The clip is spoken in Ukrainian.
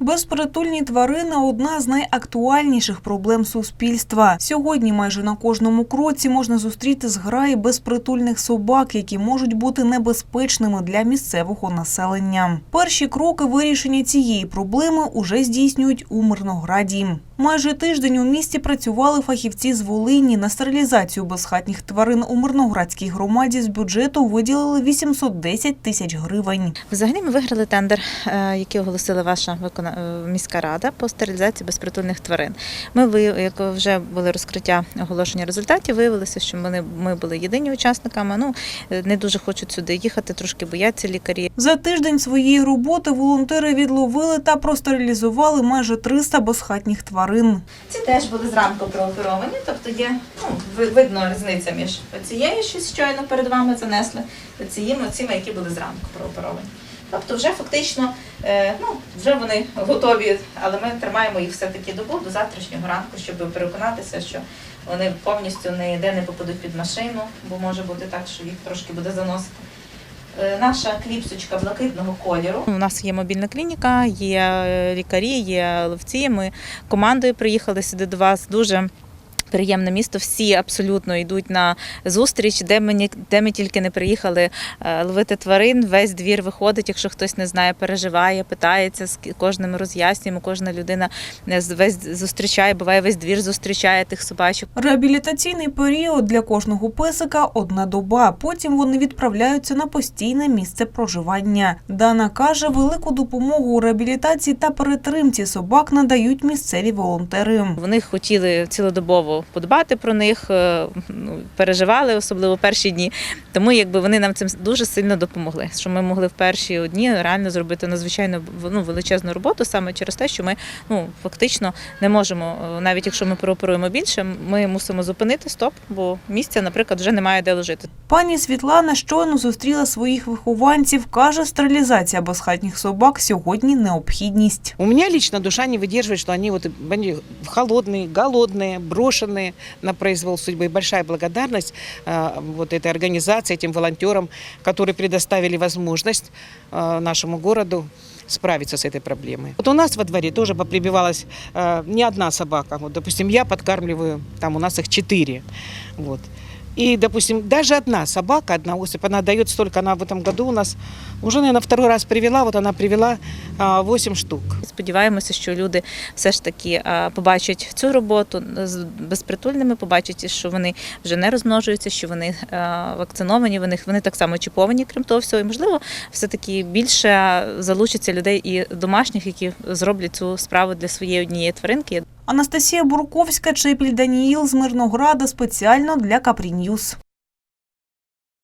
Безпритульні тварини одна з найактуальніших проблем суспільства. Сьогодні майже на кожному кроці можна зустріти зграї безпритульних собак, які можуть бути небезпечними для місцевого населення. Перші кроки вирішення цієї проблеми уже здійснюють у Мирнограді. Майже тиждень у місті працювали фахівці з Волині. На стерилізацію безхатніх тварин у Мирноградській громаді з бюджету виділили 810 тисяч гривень. Взагалі ми виграли тендер, е, який оголосила ваша е, міська рада по стерилізації безпритульних тварин. Ми як вже були розкриття оголошення результатів, виявилося, що ми, ми були єдині учасниками. Ну е, не дуже хочуть сюди їхати, трошки бояться лікарі. За тиждень своєї роботи волонтери відловили та простерилізували майже 300 безхатніх тварин. Ці теж були зранку прооперовані, тобто є ну, видно різниця між цією, що щойно перед вами занесли, та ціми, цими, які були зранку прооперовані. Тобто вже фактично е, ну, вже вони готові, але ми тримаємо їх все-таки добу до завтрашнього ранку, щоб переконатися, що вони повністю ніде не попадуть під машину, бо може бути так, що їх трошки буде заносити. Е, Наша кліпсочка блакитного кольору. У нас є мобільна клініка, є е, лікарі, є ловці. Ми командою приїхали сюди до вас. Дуже приємне місто. Всі абсолютно йдуть на зустріч, де ми, де ми тільки не приїхали е, ловити тварин. Весь двір виходить, якщо хтось не знає, переживає, питається з кожним роз'яснюємо. Кожна людина е, весь зустрічає, буває весь двір зустрічає тих собачок. Реабілітаційний період для кожного песика одна доба. Потім вони відправляються на постійне місце проживання. Дана каже, велику допомогу у реабілітації та перетримці собак надають місцеві волонтери. Вони хотіли цілодобово подбати про них, е, ну, переживали, особливо перші дні. Тому якби вони нам цим дуже сильно допомогли. Що ми могли в перші дні реально зробити надзвичайно ну, величезну роботу саме через те, що ми ну фактично не можемо, е, навіть якщо ми прооперуємо більше, ми мусимо зупинити стоп, бо місця, наприклад, вже немає де ложити. Пані Світлана щойно зустріла своїх вихованців. каже, стерилізація безхатніх собак сьогодні необхідність. У меня лично душа не выдерживает, что они вот они холодные, голодные, брошенные на произвол судьбы. И большая благодарность э, вот этой организации, этим волонтерам, которые предоставили возможность э, нашему городу справиться с этой проблемой. Вот у нас во дворе тоже поприбивалась э, не одна собака. Вот, допустим, я подкармливаю, там у нас их четыре. Вот. И, допустим, даже одна собака, одна особь, она дает столько, она в этом году у нас уже, наверное, второй раз привела, вот она привела а, 8 штук. Сподіваємося, що люди все ж таки побачать цю роботу з безпритульними, побачать, що вони вже не розмножуються, що вони вакциновані, вони, вони так само чіповані, крім того всього. І можливо, все таки більше залучиться людей і домашніх, які зроблять цю справу для своєї однієї тваринки. Анастасія Бурковська, Чепіль Даніїл з Мирнограда спеціально для Капрі Ньюс.